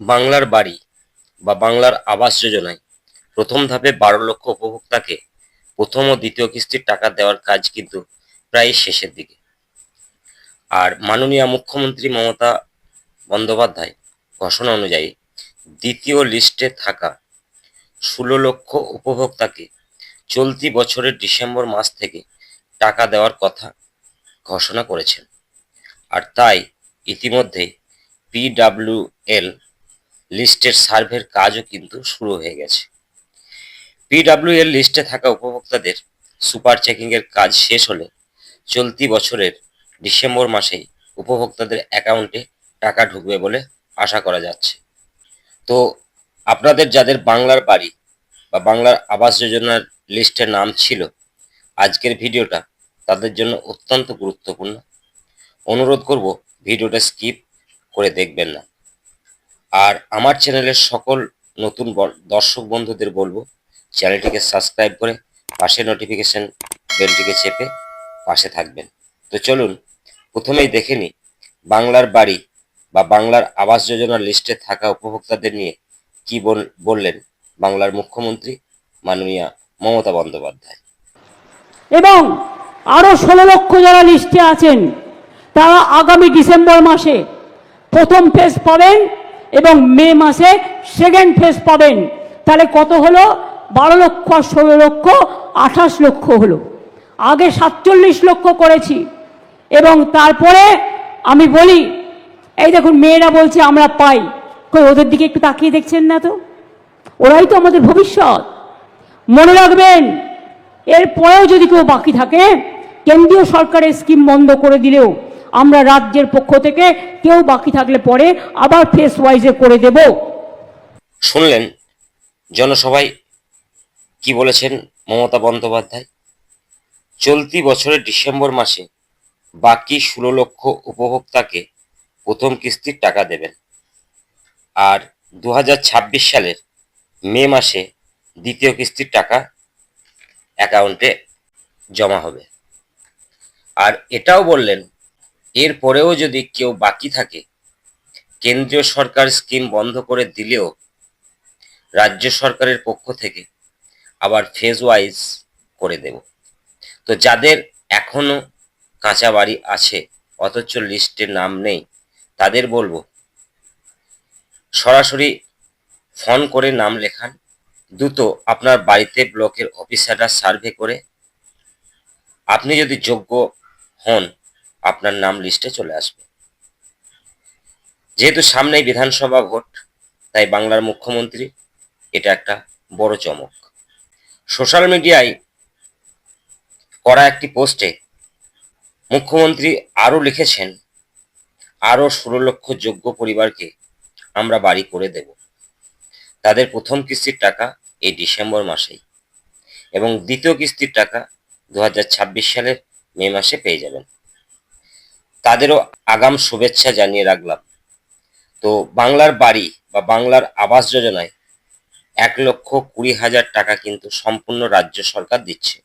বাংলার বাড়ি বা বাংলার আবাস যোজনায় প্রথম ধাপে বারো লক্ষ উপভোক্তাকে প্রথম ও দ্বিতীয় কিস্তির টাকা দেওয়ার কাজ কিন্তু প্রায় শেষের দিকে। আর মাননীয় মুখ্যমন্ত্রী মমতা বন্দ্যোপাধ্যায় ঘোষণা অনুযায়ী দ্বিতীয় লিস্টে থাকা ষোলো লক্ষ উপভোক্তাকে চলতি বছরের ডিসেম্বর মাস থেকে টাকা দেওয়ার কথা ঘোষণা করেছেন। আর তাই ইতিমধ্যে পিডাব্লিউএল লিস্টের সার্ভের কাজও কিন্তু শুরু হয়ে গেছে। পিডাব্লিউএল লিস্টে থাকা উপভোক্তাদের সুপার চেকিংয়ের কাজ শেষ হলে চলতি বছরের ডিসেম্বর মাসেই উপভোক্তাদের অ্যাকাউন্টে টাকা ঢুকবে বলে আশা করা যাচ্ছে। তো আপনাদের যাদের বাংলার বাড়ি বা বাংলার আবাস যোজনার লিস্টে নাম ছিল, আজকের ভিডিওটা তাদের জন্য অত্যন্ত গুরুত্বপূর্ণ। অনুরোধ করব ভিডিওটা স্কিপ করে দেখবেন না। আর আমার চ্যানেলের সকল নতুন দর্শক বন্ধুদের বলব, চ্যানেলটিকে সাবস্ক্রাইব করে পাশে নোটিফিকেশন বেলটিকে চেপে পাশে থাকবেন। তো চলুন, প্রথমেই দেখে নিই, বাংলার বাড়ি বা বাংলার আবাস যোজনার লিস্টে থাকা উপভোক্তাদের নিয়ে কি বল- বললেন বাংলার মুখ্যমন্ত্রী মাননীয়া মমতা বন্দ্যোপাধ্যায়। এবং আরও ষোলো লক্ষ যারা লিস্টে আছেন, তারা আগামী ডিসেম্বর মাসে প্রথম ফেজ পাবেন এবং মে মাসে সেকেন্ড ফেজ পাবেন। তাহলে কত হলো? বারো লক্ষ, ষোলো লক্ষ, আঠাশ লক্ষ হলো। আগে সাতচল্লিশ লক্ষ করেছি। এবং তারপরে আমি বলি, এই দেখুন, মেয়েরা বলছে, আমরা পাই। কই, ওদের দিকে একটু তাকিয়ে দেখছেন না তো? ওরাই তো আমাদের ভবিষ্যৎ। মনে রাখবেন, এরপরেও যদি কেউ বাকি থাকে, কেন্দ্রীয় সরকারের স্কিম বন্ধ করে দিলেও আমরা রাজ্যের পক্ষ থেকে কেউ বাকি থাকলে পরে আবার ফেস ওয়াইজে করে দেব। শুনলেন? জনসভায় কি বলেছেন মমতা বন্দ্যোপাধ্যায়? চলতি বছরের ডিসেম্বর মাসে বাকি ষোলো লক্ষ উপভোক্তাকে প্রথম কিস্তির টাকা দেবেন। আর দু হাজার ছাব্বিশ সালের মে মাসে দ্বিতীয় কিস্তির টাকা অ্যাকাউন্টে জমা হবে। আর এটাও বললেন এর পরেও যদি কেউ বাকি থাকে, কেন্দ্রীয় সরকার স্কিম বন্ধ করে দিলেও রাজ্য সরকারের পক্ষ থেকে আবার ফেজ ওয়াইজ করে দেব। তো যাদের এখনও কাঁচা বাড়ি আছে, অথচ লিস্টে নাম নেই, তাদের বলব, সরাসরি ফোন করে নাম লেখান। দ্রুত আপনার বাড়িতে ব্লকের অফিসাররা সার্ভে করে, আপনি যদি যোগ্য হন আপনার নাম লিস্টে চলে আসবে। যেহেতু সামনেই বিধানসভা ভোট, তাই বাংলার মুখ্যমন্ত্রী এটা একটা বড় চমক। সোশ্যাল মিডিয়ায় করা একটি পোস্টে মুখ্যমন্ত্রী আরও লিখেছেন, আরও ষোলো লক্ষ যোগ্য পরিবারকে আমরা বাড়ি করে দেব। তাদের প্রথম কিস্তির টাকা এই ডিসেম্বর মাসেই এবং দ্বিতীয় কিস্তির টাকা দু হাজার ছাব্বিশ সালের মে মাসে পেয়ে যাবেন। তাদেরও আগাম শুভেচ্ছা জানিয়ে রাখলাম। তো বাংলার বাড়ি বা বাংলার আবাস যোজনায় এক লক্ষ কুড়ি হাজার টাকা কিন্তু সম্পূর্ণ রাজ্য সরকার দিচ্ছে।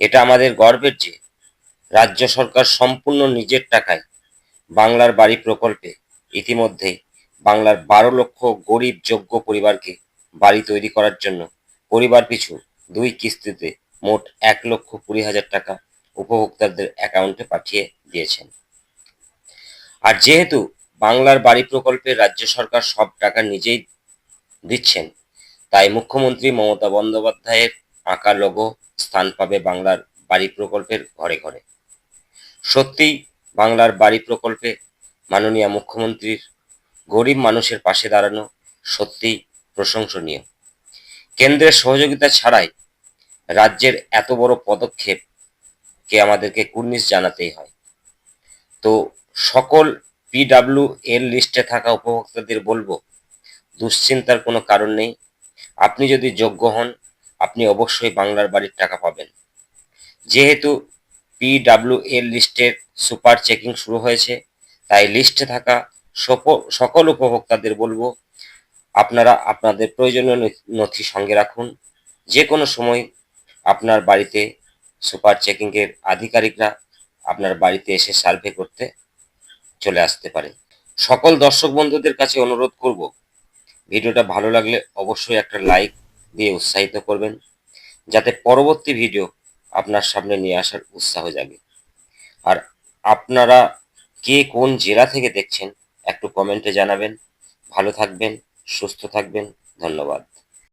এটা আমাদের গর্বের যে, রাজ্য সরকার সম্পূর্ণ নিজের টাকায় বাংলার বাড়ি প্রকল্পে ইতিমধ্যে বাংলার বারো লক্ষ গরিব যোগ্য পরিবারকে বাড়ি তৈরি করার জন্য পরিবার পিছু দুই কিস্তিতে মোট এক লক্ষ কুড়ি হাজার টাকা উপভোক্তাদের অ্যাকাউন্টে পাঠিয়ে দিয়েছেন। আর যেহেতু বাংলার বাড়ি প্রকল্পে রাজ্য সরকার সব টাকা নিজেই দিচ্ছেন, তাই মুখ্যমন্ত্রী মমতা বন্দ্যোপাধ্যায়ের আঁকা লোগো স্থান পাবে বাংলার বাড়ি প্রকল্পের ঘরে ঘরে। সত্যিই বাংলার বাড়ি প্রকল্পে মাননীয় মুখ্যমন্ত্রীর গরিব মানুষের পাশে দাঁড়ানো সত্যিই প্রশংসনীয়। কেন্দ্রের সহযোগিতা ছাড়াই রাজ্যের এত বড় পদক্ষেপকে আমাদেরকে কুর্নিশ জানাতেই হয়। তো সকল পিডাব্লিউ এর লিস্টে থাকা উপভোক্তাদের বলব, দুশ্চিন্তার কোনো কারণ নেই। আপনি যদি যোগ্য হন, আপনি অবশ্যই বাংলার বাড়ির টাকা পাবেন। যেহেতু পিডাব্লিউ এর লিস্টের সুপার চেকিং শুরু হয়েছে, তাই লিস্টে থাকা সকল উপভোক্তাদের বলব, আপনারা আপনাদের প্রয়োজনীয় নথি সঙ্গে রাখুন। যে কোনো সময় আপনার বাড়িতে সুপার চেকিংয়ের আধিকারিকরা আপনার বাড়িতে এসে সার্ভে করতে চলে আসতে পারে। সকল দর্শক বন্ধুদের কাছে অনুরোধ করব, ভিডিওটা ভালো লাগলে অবশ্যই একটা লাইক দিয়ে উৎসাহিত করবেন, যাতে পরবর্তী ভিডিও আপনার সামনে নিয়ে আসার উৎসাহ জাগে। আর আপনারা কে কোন জেলা থেকে দেখছেন, একটু কমেন্টে জানাবেন। ভালো থাকবেন, সুস্থ থাকবেন, ধন্যবাদ।